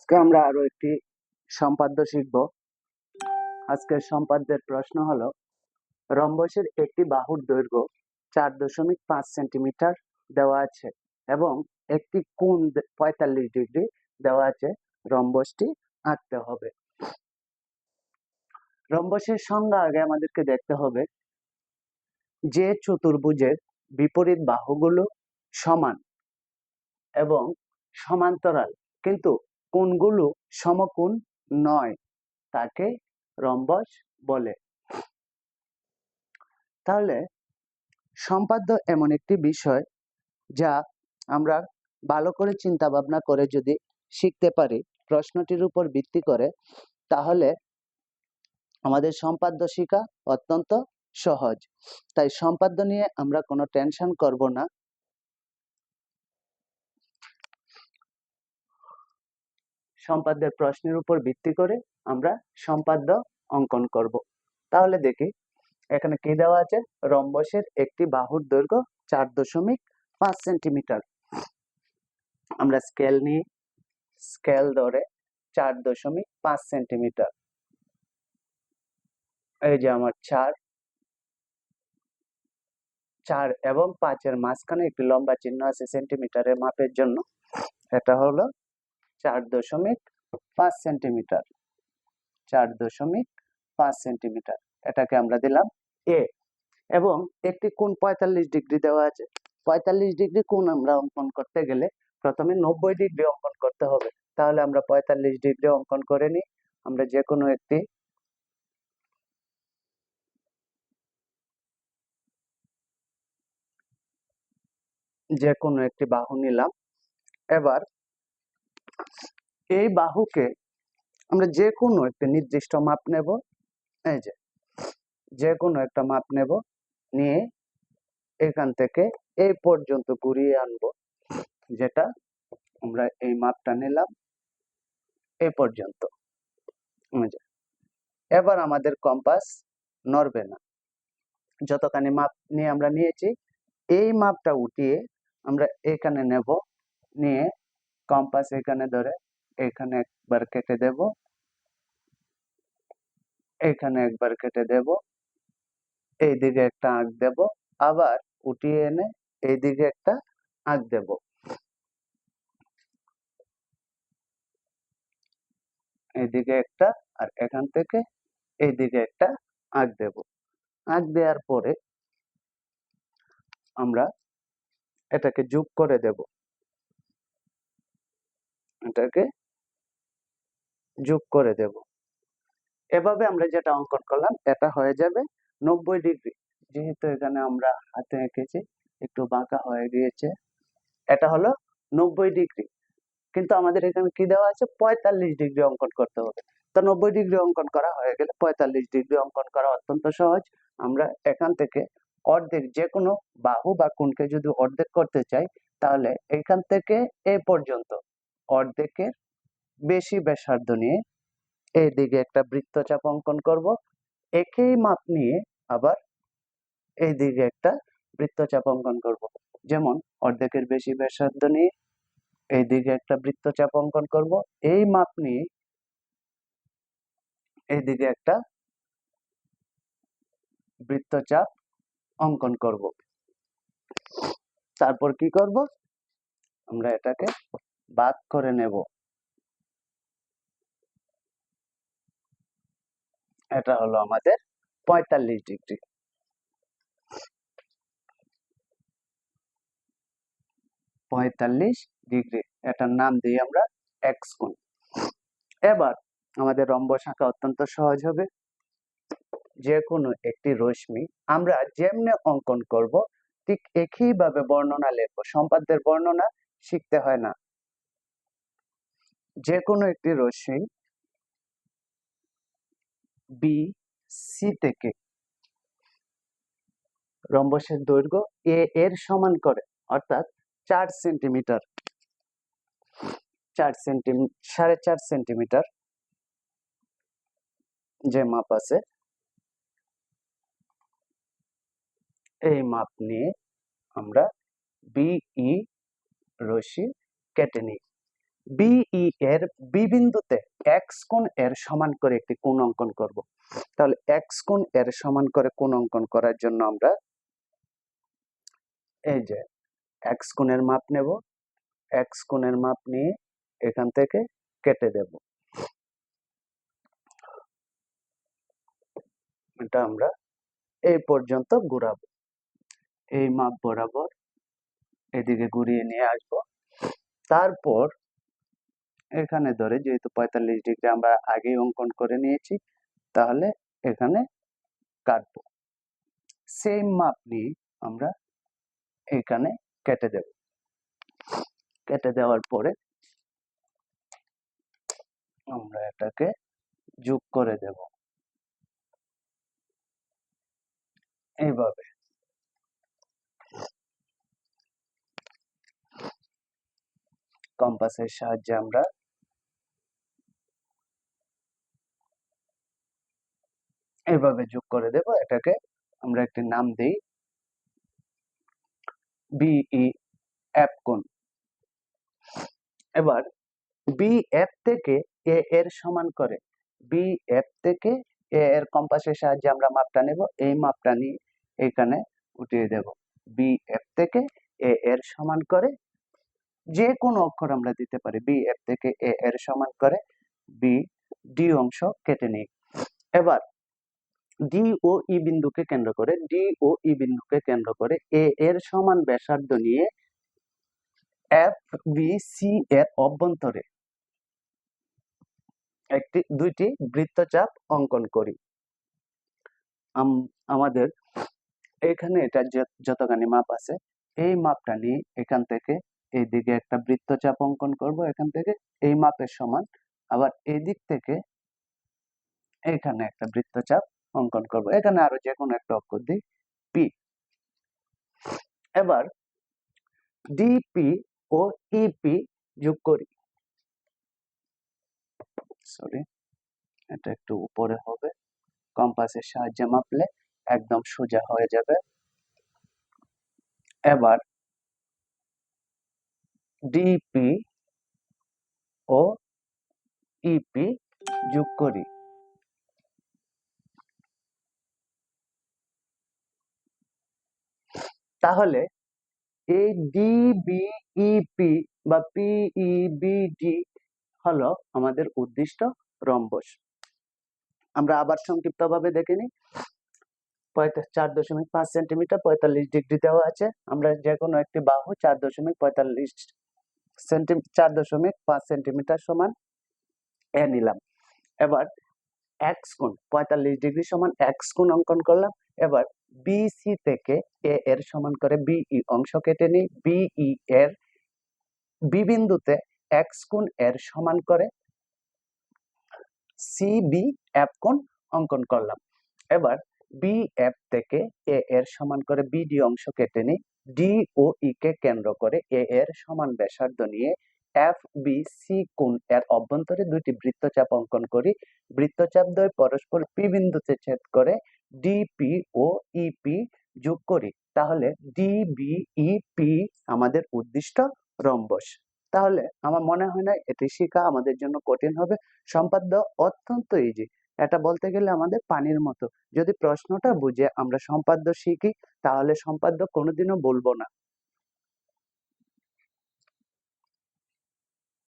আজকে আমরা আরও একটি সম্পাদ্য শিখব। আজকের সম্পাদ্যের প্রশ্ন হলো, রম্বসের একটি বাহুর দৈর্ঘ্য চার দশমিক পাঁচ সেন্টিমিটার দেওয়া আছে এবং একটি কোণ পঁয়তাল্লিশ ডিগ্রি দেওয়া আছে। রম্বসটি আঁকতে হবে। রম্বসের সংজ্ঞা আগে আমাদেরকে দেখতে হবে। যে চতুর্ভুজের বিপরীত বাহুগুলো সমান এবং সমান্তরাল, কিন্তু কোণগুলো সমকোণ নয়, তাকে রম্বস বলে। তাহলে সম্পাদ্য এমন একটি বিষয় যা আমরা ভালো করে চিন্তা ভাবনা করে যদি শিখতে পারি, প্রশ্নটির উপর ভিত্তি করে, তাহলে আমাদের সম্পাদ্য শিখা অত্যন্ত সহজ। তাই সম্পাদ্য নিয়ে আমরা কোনো টেনশন করব না। সম্পাদ্যের প্রশ্নের উপর ভিত্তি করে আমরা সম্পাদ্য অঙ্কন করব। তাহলে দেখি, এখানে কি দেওয়া আছে? রম্বসের একটি বাহুর দৈর্ঘ্য চার দশমিক পাঁচ সেন্টিমিটার। আমরা স্কেল নিই স্কেল ধরে চার দশমিক পাঁচ সেন্টিমিটার। এই যে আমার চার চার এবং পাঁচের মাঝখানে একটি লম্বা চিহ্ন আছে সেন্টিমিটারের মাপের জন্য। এটা হলো চার দশমিক পাঁচ সেন্টিমিটার। চার দশমিক পাঁচ সেন্টিমিটার। এটাকে আমরা দিলাম এ এবং একটি কোণ পঁয়তাল্লিশ ডিগ্রি দেওয়া আছে। পঁয়তাল্লিশ ডিগ্রি কোণ আমরা অঙ্কন করতে গেলে প্রথমে নব্বই ডিগ্রি অঙ্কন করতে হবে। তাহলে আমরা পঁয়তাল্লিশ ডিগ্রি অঙ্কন করে নিই। আমরা যে কোনো একটি যে কোনো একটি বাহু নিলাম। এবার এই বাহুকে আমরা যে কোনো একটি নির্দিষ্ট মাপ নেব। এই যে যে কোনো একটা মাপ নেব, নিয়ে এখান থেকে এই পর্যন্ত ঘুরিয়ে আনব, যেটা আমরা এই মাপটা নিলাম এই পর্যন্ত এবার আমাদের কম্পাস নড়বে না। যতখানি মাপ নিয়ে আমরা নিয়েছি, এই মাপটা উঠিয়ে আমরা এখানে নেব, নিয়ে কম্পাস এখানে ধরে, এখানে একবার কেটে দেব। এখানে একবার কেটে দেব। এইদিকে একটা আঁক দেব। আবার উঠিয়ে এনে এইদিকে একটা আঁক দেব। এইদিকে একটা আর এখান থেকে এইদিকে একটা আঁক দেব। আঁক দেওয়ার পরে আমরা এটাকে যোগ করে দেব। এটাকে যোগ করে দেব। এভাবে আমরা যেটা অঙ্কন করলাম, এটা হয়ে যাবে নব্বই ডিগ্রি। যেহেতু এখানে আমরা হাতে এঁকেছি, একটু বাঁকা হয়ে গিয়েছে, এটা হলো নব্বই ডিগ্রি। কিন্তু আমাদের এখানে কি দেওয়া আছে? পঁয়তাল্লিশ ডিগ্রি অঙ্কন করতে হবে। তো নব্বই ডিগ্রি অঙ্কন করা হয়ে গেলে পঁয়তাল্লিশ ডিগ্রি অঙ্কন করা অত্যন্ত সহজ। আমরা এখান থেকে অর্ধেক যে কোনো বাহু বা কোণকে যদি অর্ধেক করতে চাই, তাহলে এখান থেকে এ পর্যন্ত অর্ধেকের বেশি ব্যাসার্ধ নিয়ে এইদিকে একটা বৃত্তচাপ অঙ্কন করব। একই মাপ নিয়ে আবার এইদিকে একটা বৃত্তচাপ অঙ্কন করব। যেমন অর্ধেকের বেশি ব্যাসার্ধ নিয়ে এইদিকে একটা বৃত্তচাপ অঙ্কন করব। এই মাপ নিয়ে এইদিকে একটা বৃত্তচাপ অঙ্কন করব। তারপর কি করব? আমরা এটাকে বাদ করে নেব। এটা হলো আমাদের পঁয়তাল্লিশ ডিগ্রি। পঁয়তাল্লিশ ডিগ্রি, এটার নাম দিই আমরা এক্স কোণ এবার আমাদের রম্বস আঁকা অত্যন্ত সহজ হবে। যে কোনো একটি রশ্মি আমরা যেমনে অঙ্কন করব, ঠিক একইভাবে বর্ণনা লিখব। সম্পাদ্যের বর্ণনা শিখতে হয় না। যে কোনো একটি রশ্মি বি সি থেকে রম্বসের দৈর্ঘ্য এ এর সমান করে, অর্থাৎ চার সেন্টিমিটার। চার সেন্টিমি সাড়ে চার সেন্টিমিটার যে মাপ আছে, এই মাপ নিয়ে আমরা বিই রশ্মি কেটে নিই। বিই এর বি বিন্দুতে এক্স কোণ এর সমান করে একটি কোণ অঙ্কন করব। তাহলে এক্স কোণ এর সমান করে কোণ অঙ্কন করার জন্য আমরা এই যে এক্স কোণের মাপ নেব। এক্স কোণের মাপ নিয়ে এখান থেকে কেটে দেব। এটা আমরা এই পর্যন্ত ঘুরাবো। এই মাপ বরাবর এদিকে ঘুরিয়ে নিয়ে আসব। তারপর এখানে ধরে যেহেতু পঁয়তাল্লিশ ডিগ্রি আমরা আগেই অঙ্কন করে নিয়েছি, তাহলে এখানে কাটবো। সেম মাপ নিয়ে আমরা এখানে কেটে দেব। কেটে দেওয়ার পরে আমরা এটাকে যোগ করে দেব। এইভাবে। কম্পাসের সাহায্যে আমরা এইভাবে যোগ করে দেব। এটাকে আমরা একটি নাম দেই বিই এফ কোণ। এবার বি এফ থেকে এ এর সমান করে বি এফ থেকে এ এর কম্পাসের সাহায্যে আমরা মাপটা নেব। এই মাপটা নিয়ে এখানে উঠিয়ে দেব। বি এফ থেকে এ এর সমান করে যে কোনো অক্ষর আমরা দিতে পারি। বি এফ থেকে এ এর সমান করে বি ডি অংশ কেটে নিই। এবার ডি ও ই বিন্দুকে কেন্দ্র করে ডি ও ই বিন্দুকে কেন্দ্র করে এ এর সমান ব্যাসার্ধ নিয়ে এফ বি সি এর অভ্যন্তরে একটি, দুইটি বৃত্তচাপ অঙ্কন করি। আমাদের এখানে এটা যতখানি মাপ আছে, এই মাপটা নিয়ে এখান থেকে এই দিকে একটা বৃত্তচাপ অঙ্কন করব এখান থেকে, এই মাপের সমান। আবার এই দিক থেকে এখানে একটা বৃত্তচাপ অঙ্কন করব। এখানে আরও যে কোনো একটা অক্ষর দিই। পি এবার ডিপি ও ইপি যোগ করি। সরি এটা একটু উপরে হবে। কম্পাসের সাহায্যে মাপলে একদম সোজা হয়ে যাবে। এবার ডিপি ও ইপি যোগ করি। তাহলে এই ডিবিইপি বা পিইবিডি হলো আমাদের উদ্দিষ্ট রম্বস। আমরা আবার সংক্ষিপ্তভাবে দেখে নিই। চার দশমিক পাঁচ সেন্টিমিটার, পঁয়তাল্লিশ ডিগ্রি দেওয়া আছে। আমরা যে কোনো একটি বাহু চার দশমিক পঁয়তাল্লিশ সেন্টি চার দশমিক পাঁচ সেন্টিমিটার সমান এ নিলাম। এবার এক্স কোণ পঁয়তাল্লিশ ডিগ্রি সমান এক্স কোণ অঙ্কন করলাম। এবার বিসি থেকে এ এর সমান করে বিই অংশ কেটে নিই। বিই এর বি বিন্দুতে এক্স কোণ এর সমান করে সি বি এফ কোণ অঙ্কন করলাম। এবার বি এফ থেকে এ এর সমান করে বিডি অংশ কেটে নিই। ডি ও ই কে কেন্দ্র করে এ এর সমান ব্যাসার্ধ নিয়ে এফ বি সি কোণ এর অভ্যন্তরে দুইটি বৃত্তচাপ অঙ্কন করি। বৃত্তচাপ দ্বয় পরস্পর পি বিন্দুতে ছেদ করে ডিপি ও ইপি যোগ করি, তাহলে ডিবিইপি আমাদের উদ্দিষ্ট রম্বস। তাহলে আমার মনে হয় না এটি শেখা আমাদের জন্য কঠিন হবে। সম্পাদ্য অত্যন্ত ইজি এটা বলতে গেলে আমাদের পানির মতো। যদি প্রশ্নটা বুঝে আমরা সম্পাদ্য শিখি, তাহলে সম্পাদ্য কোনোদিনও বলব না।